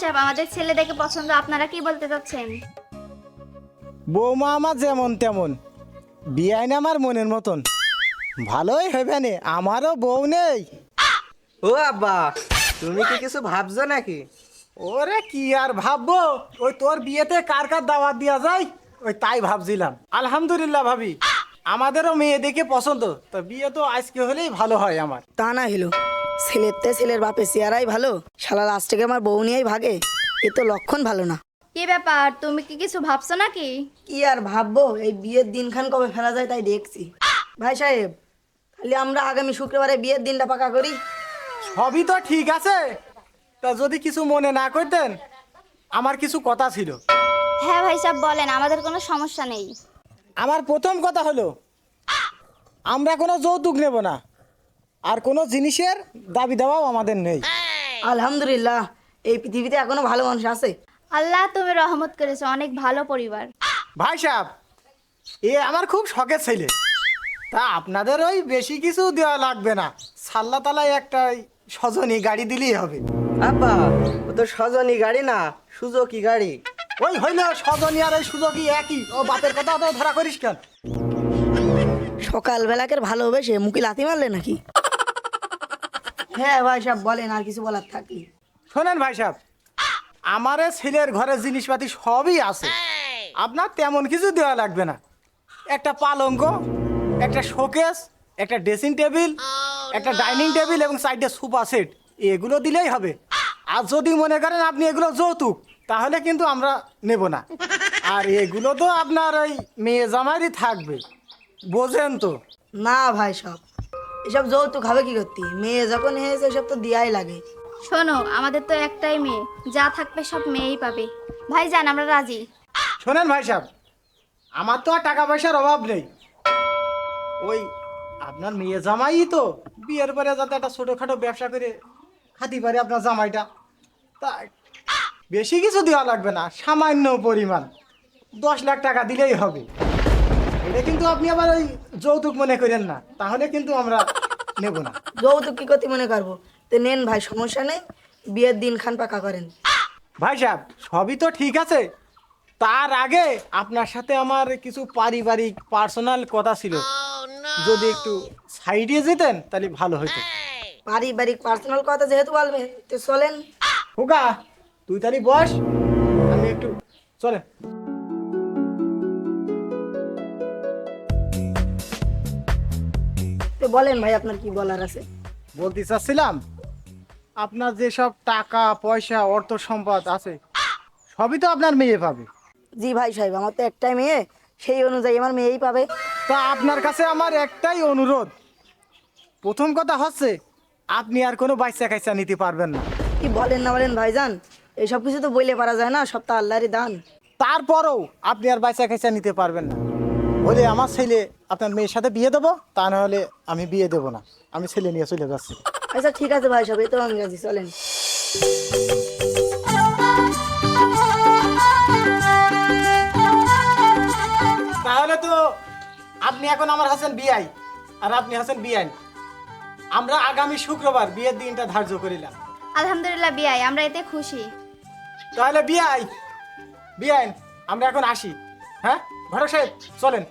সাহেব আমাদের ছেলে দেখে পছন্দ আপনারা কি বলতে চাচ্ছেন? বৌমা আমার যেমন তেমন। বিয়াইন আমার মনের মতন। ভালোই হবে নে আমারও বউ নেই। ও আব্বা তুমি কি কিছু ভাবছ নাকি? ওরে কি আর ভাববো? ওই তোর বিয়েতে কার কার দাওয়াত দেওয়া যায়? ওই তাই ভাবছিলাম। আলহামদুলিল্লাহ ভাবি আমাদেরও মেয়ে দেখে পছন্দ। তো বিয়ে তো আজকে হলেই ভালো হয় আমার। তা না হলো। ছেলের তে ছেলের বাপে চেয়ারাই ভালো। শালা লাস্ট আমার বউ নিয়েই ভাগে। এ তো লক্ষণ ভালো না। কি ব্যাপার? তুমি কি কিছু ভাবছ নাকি? কি আর ভাববো? এই বিয়ের দিনখান কবে ফেলা যায় তাই দেখছি। ভাই সাহেব তাহলে আমরা আগামী শুক্রবারে বিয়ের দিনটা পাকা করি। সবই তো ঠিক আছে। তা যদি কিছু মনে না করতেন আমার কিছু কথা ছিল। হ্যাঁ ভাই সাহেব বলেন আমাদের কোনো সমস্যা নেই। আমার প্রথম কথা হলো আমরা কোনো যৌতুক নেব না। আর কোনো জিনিসের দাবি দেওয়াও আমাদের নেই। আলহামদুলিল্লাহ এই পৃথিবীতে এখনও ভালো মানুষ আছে। আল্লাহ তুমি রহমত করেছ অনেক ভালো পরিবার। ভাই সাহেব এ আমার খুব শখের ছেলে। তা আপনাদের ওই বেশি কিছু দেওয়া লাগবে না। সাল্লা তালায় একটা ওই সজনী গাড়ি দিলেই হবে। আব্বা ও তো সজনী গাড়ি না সুজুকি গাড়ি। ওই হইল সজনী আর ওই সুযোগই একই। ও বাপের কথা তো ধরা করিস কেন? সকালবেলাকের ভালোবেসে মুখে লাথি মারলে নাকি? হ্যাঁ ভাই সাহেব বলেন আর কিছু বলার থাকলে। শোনেন ভাই সাহেব আমার ছেলের ঘরের জিনিসপাতি সবই আছে। আপনার তেমন কিছু দেওয়া লাগবে না। একটা পালঙ্ক একটা শোকেস একটা ড্রেসিং টেবিল একটা ডাইনিং টেবিল এবং সাইডে সোফা সেট। এগুলো দিলেই হবে। আর যদি মনে করেন আপনি এগুলো যৌতুক তাহলে কিন্তু আমরা নেব না। আর এগুলো তো আপনার ওই মেয়ে জামাইরই থাকবে। বোঝেন তো? না ভাই সব এসব যৌতুক হবে কি করতে মেয়ে যখন হয়েছে এসব তো দেওয়াই লাগে। শোনো আমাদের তো একটাই মেয়ে। যা থাকবে সব মেয়েই পাবে। ভাই যান আমরা রাজি? শোনেন ভাই সাহেব আমার তো আর টাকা পয়সার অভাব নেই। ওই আপনার মেয়ে জামাই তো বিয়ের পরে যাতে একটা ছোটোখাটো ব্যবসা করে খাতি পারে আপনার জামাইটা। তা বেশি কিছু দেওয়া লাগবে না সামান্য পরিমাণ। দশ লাখ টাকা দিলেই হবে। এটা কিন্তু আপনি আবার ওই যৌতুক মনে করেন না। তাহলে কিন্তু আমরা নেব না। যৌতুক কি করতে মনে করব? তো নেন ভাই সমস্যা নেই। বিয়ের দিন খান পাকা করেন। ভাই সাহেব সবই তো ঠিক আছে। তার আগে আপনার সাথে আমার কিছু পারিবারিক পার্সোনাল কথা ছিল। যদি একটু সাইডে যেতেন তাহলে ভালো হতো পারিবারিক পার্সোনাল কথা যেহেতু বলবেন তো চলেন। হুকা তুই তাহলে বস। আমি একটু চলে বলেন ভাই আপনার কি বলার আছে? বলতে চাচ্ছিলাম আপনার যেসব টাকা পয়সা অর্থ সম্পদ আছে সবই তো আপনার মেয়ে পাবে। জি ভাই সাহেব আমার তো একটাই মেয়ে সেই অনুযায়ী আমার মেয়েই পাবে। তা আপনার কাছে আমার একটাই অনুরোধ। প্রথম কথা হচ্ছে আপনি আর কোনো বাচ্চা কাচ্চা নিতে পারবেন না। কি বলেন না বলেন ভাইজান এইসব কিছু তো বইলে পারা যায় না সব তো আল্লাহরই দান। তারপরেও আপনি আর বাচ্চা কাচ্চা নিতে পারবেন না। বলে আমার ছেলে আপনার মেয়ের সাথে বিয়ে দেবো তা না হলে আমি বিয়ে দেবো না। আমি ছেলে নিয়ে চলে যাচ্ছি। আচ্ছা ঠিক আছে ভাই সাহেব এই তো আমি রাজি চলেন। তাহলে তো আপনি এখন আমার হাসেন বিআই আর আপনি হাসেন বিআইন আমরা আগামী শুক্রবার বিয়ের দিনটা ধার্য করিলাম। আলহামদুলিল্লাহ বিয়াই আমরা এতে খুশি। তাহলে বিআই বিআইন আমরা এখন আসি। হ্যাঁ? ঘটক সাহেব চলেন।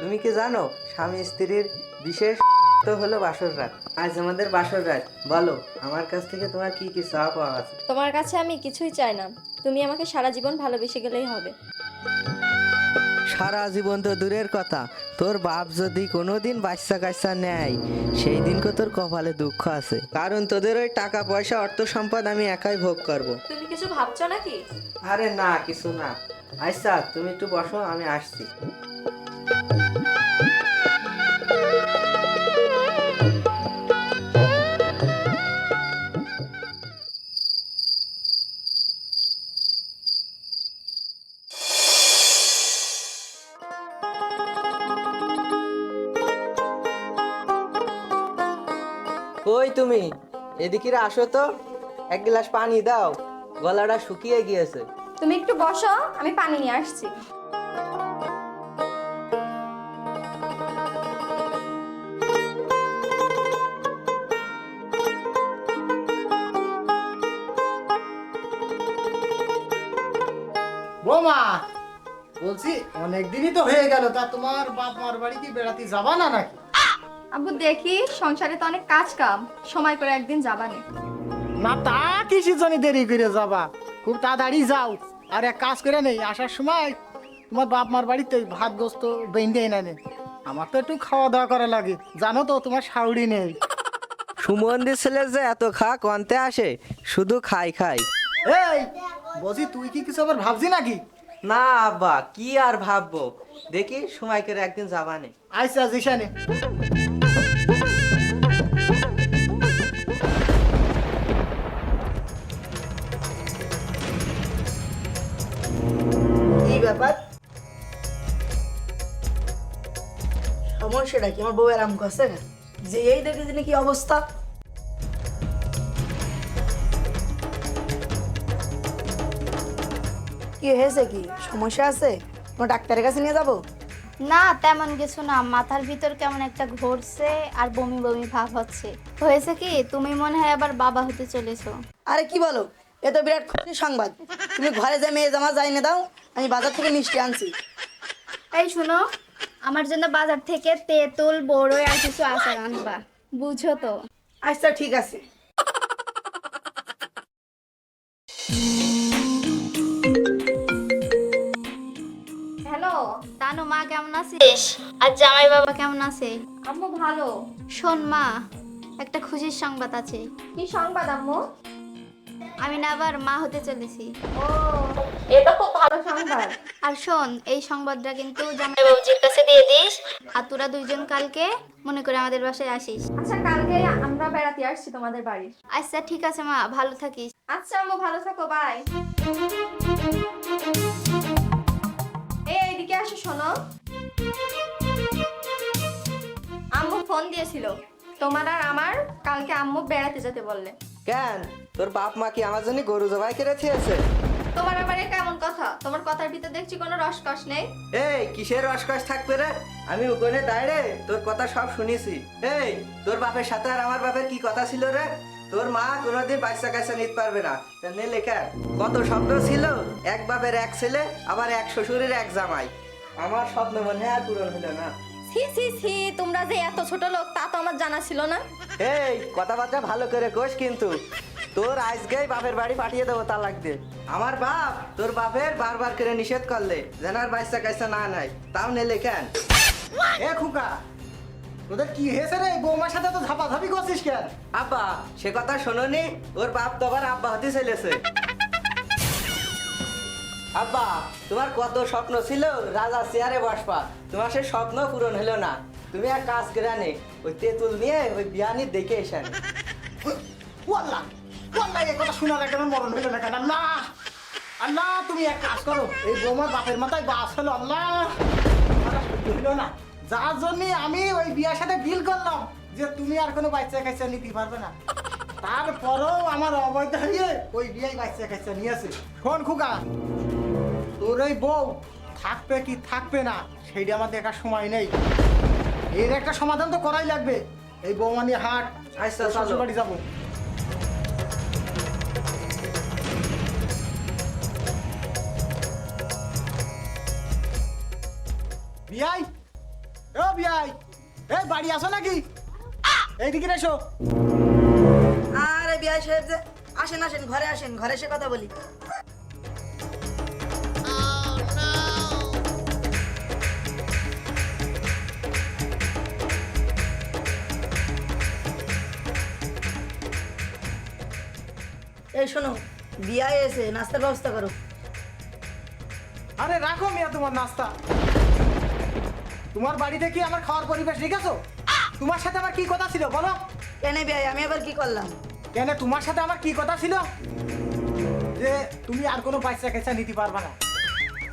তুমি কি জানো স্বামী স্ত্রীর বিশেষ তো হলো বাসর রাত। আজ আমাদের বাসর রাত। বলো আমার কাছ থেকে তোমার কি কি চাওয়া পাওয়া আছে? তোমার কাছে আমি কিছুই চাই না। তুমি আমাকে সারা জীবন ভালোবেসে গেলেই হবে। সারা জীবন তো দূরের কথা। তোর বাপ যদি কোনোদিন বাচ্চা কাচ্চা নেয় সেই দিনকে তোর কপালে দুঃখ আছে। কারণ তোদের ওই টাকা পয়সা অর্থ সম্পদ আমি একাই ভোগ করব। তুমি কিছু ভাবছ নাকি? আরে না কিছু না। আচ্ছা তুমি একটু বসো আমি আসছি। কই তুমি এদিকে আসো তো। এক গ্লাস পানি দাও গলাটা শুকিয়ে গিয়েছে। তুমি একটু বসো আমি পানি নিয়ে আসছি। বোমা বলছি অনেকদিনই তো হয়ে গেল তা তোমার বাপ মার বাড়ি কি বেড়াতে যাবা না নাকি? আব্বু দেখি সংসারে তো অনেক কাজ কাম। সময় করে একদিন যাবানে। না তা কিসের জন্য দেরি করে যাবা? খুব তাড়াতাড়ি যাও। আর এক কাজ করে নেই আসার সময় তোমার বাপ মার বাড়িতে ভাত গোস্ত বেঁধে এনে নে। আমার তো একটু খাওয়া দাওয়া করা লাগে। জানো তো তোমার শাউরি নেই। সুমন্দি ছেলে যে এত খা কনতে আসে শুধু খাই খাই। এই বলছি তুই কি কিছু আবার ভাবছি নাকি? না আব্বা কি আর ভাববো? দেখি সময় করে একদিন যাবানে। আইসা জিসানে সমস্যাটা কি? আমার বউ আরাম করছে না যে এই দেখে দিনে কি অবস্থা? কি হয়েছে কি? সমস্যা আছে? কোনো ডাক্তারের কাছে নিয়ে যাব? না তেমন কিছু না। মাথার ভিতর কেমন একটা ঘুরছে আর বমি বমি ভাব হচ্ছে। হয়েছে কি? তুমি মনে হয় আবার বাবা হতে চলেছো। আরে কি বলো? এ তো বিরাট খুশির সংবাদ। তুমি ঘরে যে মেয়ে জামা যাই না দাও আমি বাজার থেকে মিষ্টি আনছি। এই শুনো আমার জন্য বাজার থেকে তেঁতুল বড়ই আর কিছু আচার আনবা। বুঝো তো? আচ্ছা ঠিক আছে। হ্যালো তানু মা কেমন আছিস আর জামাই বাবা কেমন আছে? আম্মু ভালো। শোন মা একটা খুশির সংবাদ আছে। কি সংবাদ আম্মু? আমি না আবার মা হতে চলেছি। ও এটা খুব ভালো সংবাদ। আর শোন এই সংবাদটা কিন্তু জামাই বাবুজির কাছে দিয়ে দিস। আর তোরা দুইজন কালকে মনে করে আমাদের বাসায় আসিস। আচ্ছা কালকে আমরা বেড়াতে আসছি তোমাদের বাড়ি। আচ্ছা ঠিক আছে মা ভালো থাকিস। আচ্ছা আম্মু ভালো থাকো বাই। এই এইদিকে আসো শোনো। আম্মু ফোন দিয়েছিল। তোমার আর আমার কালকে আম্মু বেড়াতে যেতে বললে। কেন? তোর বাপ মা কি আমার জন্য গরু জবাই করে খেয়েছে তোমার আবার এ কেমন কথা? তোমার কথার ভিতর দেখছি কোনো রসকস নেই। এই কিসের রসকস থাকবে রে? আমি ওখানে দাঁড়ে তোর কথা সব শুনেছি। এই তোর বাপের সাথে আর আমার বাপের কি কথা ছিল রে? তোর মা কোনোদিন বাচ্চা কাচ্চা নিতে পারবে না। লেখা কত স্বপ্ন ছিল? এক বাপের এক ছেলে আবার এক শ্বশুরের এক জামাই। আমার স্বপ্ন মনে হয় আর পূরণ হলো না। তোমরা যে এত ছোট লোক, তা তো আমার জানা ছিল না। এই, কথাবার্তা ভালো করে কোষ কিন্তু। তোর আজকেই বাপের বাড়ি পাঠিয়ে দেবো আমার বাপ তোর বাপের বারবার করে নিষেধ করলে আর বাচ্চা কাচ্চা না নাই তাও নেলে কেন? এ খুকা, তোদের কি হয়েছে রে? বৌমার সাথে তো ঝাপাঝাপি করছিস কেন? আব্বা, সে কথা শোনোনি, ওর বাপ তো আবার আব্বা হতে চলেছে। আব্বা, তোমার কত স্বপ্ন ছিল? রাজা চেয়ারে বসবা। তোমার সে স্বপ্ন পূরণ হলো না। তুমি এক কাজ করে আনে, ওই তেঁতুল নিয়ে ওই বিয়ানি দেখে এসে কেন মরণ না কেন? আল্লাহ তুমি এক কাজ করো। এই মাথায় বাস হলো হইল না। যার জন্য আমি ওই সাথে করলাম যে তুমি আর কোনো নিতে পারবে না। তারপরেও আমার অবৈধ হয়ে ওই বিয়াই বাচ্চা কাচ্চা নিয়েছে শোন খুকা তোর ওই বউ থাকবে কি থাকবে না সেইটা আমার দেখার সময় নেই। এর একটা সমাধান তো করাই লাগবে। এই বৌমা নিয়ে হাট আচ্ছা, শ্বশুর বাড়ি যাব। বিয়াই ও বিয়াই এই বাড়ি আসো নাকি? এইদিকে এসো। আরে বিয়াই সাহেব যে আসেন আসেন ঘরে আসেন ঘরে এসে কথা বলি। এই শোনো বিয়া এসে নাস্তার ব্যবস্থা করো। আরে রাখো মিয়া তোমার নাস্তা। তোমার বাড়িতে কি আমার খাওয়ার পরিবেশ রেখেছো? তোমার সাথে আমার কি কথা ছিল বলো? কেন বিয়াই আমি আবার কি করলাম? কেন তোমার সাথে আমার কি কথা ছিল? যে তুমি আর কোনো বাচ্চা কাচ্চা নিতে পারবে না।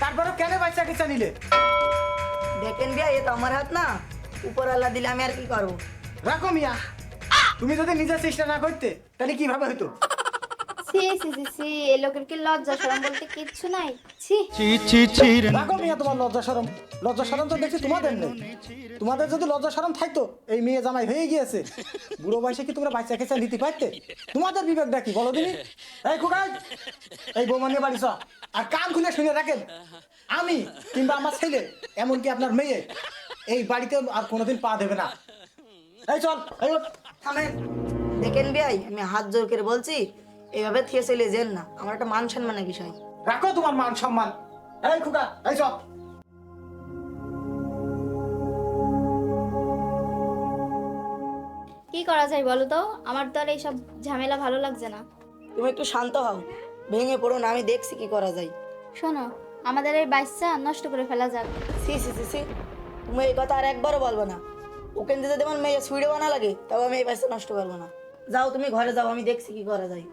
তারপরে কেন বাচ্চা কাচ্চা নিলে? দেখেন বিয়া এ তো আমার হাত না। উপর আল্লাহ দিলে আমি আর কি করব? রাখো মিয়া। তুমি যদি নিজে চেষ্টা না করতে তাহলে কীভাবে হইতো? সি সি সি সি এই লোকের কি লজ্জা শরম বলতে কিচ্ছু নাই? ছি। রাখো মিয়া তোমার লজ্জা সরম লজ্জা সরম তো দেখছি তোমাদের নেই। তোমাদের যদি লজ্জা সরম থাকতো এই মেয়ে জামাই হয়ে গিয়েছে। বুড়ো বয়সে কি তোমরা বাচ্চা খেঁচা নিতে পারতে? তোমাদের বিবেকটা কি বলো দিনি? এই খোকাই এই বৌমা নিয়ে বাড়ি আর কান খুলে শুনে রাখেন আমি কিংবা আমার ছেলে এমনকি আপনার মেয়ে এই বাড়িতে আর কোনোদিন পা দেবে না। এই চল এই থামেন। দেখেন বিয়াই আমি হাত জোর করে বলছি এইভাবে থিয়ে চলে যেন না। আমার একটা মান সম্মানের বিষয়। রাখো তোমার মান সম্মান। এই খোকা এই চল কি করা যায় বলো তো? আমার তো আর এইসব ঝামেলা ভালো লাগছে না। তুমি একটু শান্ত হও। ভেঙে পড়ো না আমি দেখছি কি করা যায়। শোনো আমাদের এই বাচ্চা নষ্ট করে ফেলা যাক। সি সি সি সি। তুমি এই কথা আর একবারও বলব না। ওখান থেকে যদি আমার মেয়ে সুইডে বানা লাগে তবে আমি এই বাচ্চা নষ্ট করব না। যাও তুমি ঘরে যাও আমি দেখছি কি করা যায়।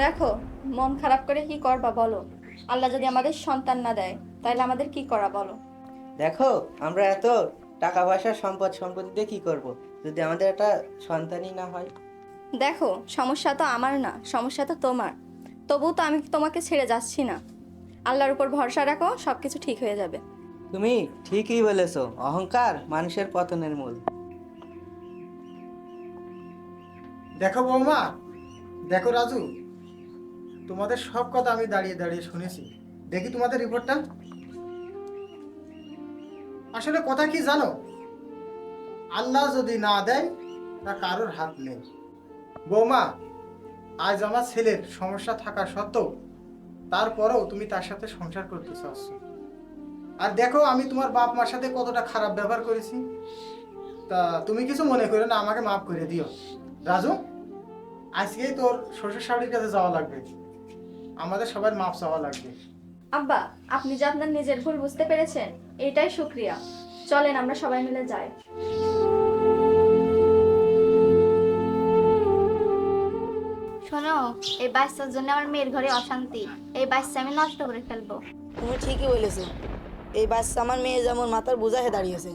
দেখো মন খারাপ করে কি করবা বলো? আল্লাহ যদি আমাদের সন্তান না দেয় তাহলে আমাদের কি করা বলো? দেখো আমরা এত টাকা পয়সা সম্পদ সম্পত্তি দিয়ে কি করব? যদি আমাদের একটা সন্তানই না হয়? দেখো সমস্যা তো আমার না সমস্যা তো তোমার। তবুও তো আমি তোমাকে ছেড়ে যাচ্ছি না। আল্লাহর উপর ভরসা রাখো সব কিছু ঠিক হয়ে যাবে। তুমি ঠিকই বলেছ অহংকার মানুষের পতনের মূল। দেখো বৌমা দেখো রাজু তোমাদের সব কথা আমি দাঁড়িয়ে দাঁড়িয়ে শুনেছি। দেখি তোমাদের রিপোর্টটা। আসলে কথা কি জানো? আল্লাহ যদি না দেয়, তা কারোর হাত নেই। বৌমা, আজ আমার ছেলের সমস্যা থাকা সত্ত্বেও তারপরেও তুমি তার সাথে সংসার করতে চাচ্ছ। আর দেখো, আমি তোমার বাপ মার সাথে কতটা খারাপ ব্যবহার করেছি। তা তুমি কিছু মনে করো না, আমাকে মাফ করে দিও। রাজু, আজকেই তোর শ্বশুর শাশুড়ির কাছে যাওয়া লাগবে। আমাদের সবার মাপ চাওয়া লাগবে। আব্বা আপনি যে আপনার নিজের ভুল বুঝতে পেরেছেন এটাই শুক্রিয়া চলেন আমরা সবাই মিলে যাই। শোনো এই বাচ্চার জন্য আমার মেয়ের ঘরে অশান্তি। এই বাচ্চা আমি নষ্ট করে ফেলব। তুমি ঠিকই বলেছ। এই বাচ্চা আমার মেয়ে যেমন মাথার বোঝা হয়ে দাঁড়িয়েছে।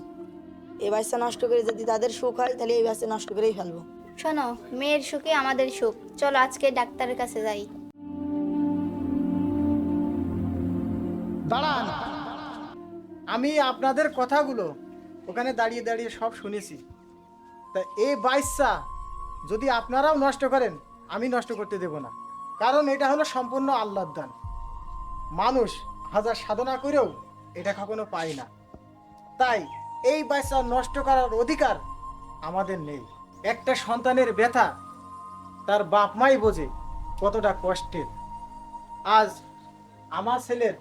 এই বাচ্চা নষ্ট করে যদি তাদের সুখ হয় তাহলে এই বাচ্চা নষ্ট করেই ফেলব। শোনো মেয়ের সুখে আমাদের সুখ। চলো আজকে ডাক্তারের কাছে যাই। দাঁড়ান। আমি আপনাদের কথাগুলো ওখানে দাঁড়িয়ে দাঁড়িয়ে সব শুনেছি। তা এই বাইসা যদি আপনারাও নষ্ট করেন, আমি নষ্ট করতে দেব না। কারণ এটা হলো সম্পূর্ণ আল্লাহর দান। মানুষ হাজার সাধনা করেও এটা কখনো পায় না। তাই এই বাচ্চা নষ্ট করার অধিকার আমাদের নেই। একটা সন্তানের ব্যথা তার বাপ মাই বোঝে কতটা কষ্টের। আজ আমার ছেলের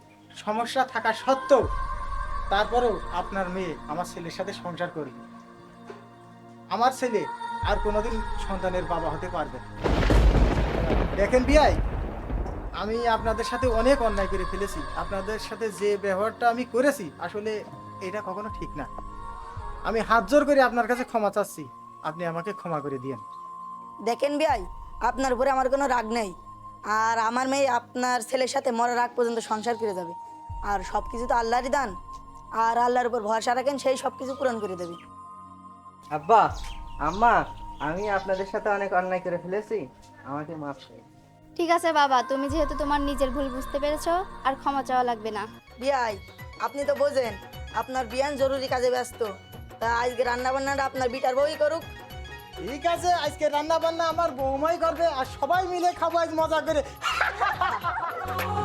সমস্যা থাকা সত্ত্বেও তারপরেও আপনার মেয়ে আমার ছেলের সাথে সংসার করবে। আমার ছেলে আর কোনোদিন সন্তানের বাবা হতে পারবে। দেখেন বিয়াই আমি আপনাদের সাথে অনেক অন্যায় করে ফেলেছি। আপনাদের সাথে যে ব্যবহারটা আমি করেছি, আসলে এটা কখনো ঠিক না। আমি হাত জোর করে আপনার কাছে ক্ষমা চাচ্ছি। আপনি আমাকে ক্ষমা করে দিয়েন। দেখেন বিয়াই আপনার উপরে আমার কোনো রাগ নেই। আর আমার মেয়ে আপনার ছেলের সাথে মরার আগ পর্যন্ত সংসার করে যাবে আর সব কিছু তো আল্লাহরই দান। আর আল্লাহর উপর ভরসা রাখেন সেই সব কিছু পূরণ করে দেবে। আব্বা আম্মা আমি আপনাদের সাথে অনেক অন্যায় করে ফেলেছি। আমাকে মাফ করে ঠিক আছে বাবা তুমি যেহেতু তোমার নিজের ভুল বুঝতে পেরেছ আর ক্ষমা চাওয়া লাগবে না। বিয়াই আপনি তো বোঝেন আপনার বিয়ান জরুরি কাজে ব্যস্ত। তা আজকে রান্না বান্নাটা আপনার বিটার বই করুক। ঠিক আছে, আজকে রান্না বান্না আমার বৌমাই করবে আর সবাই মিলে খাব আজ মজা করে।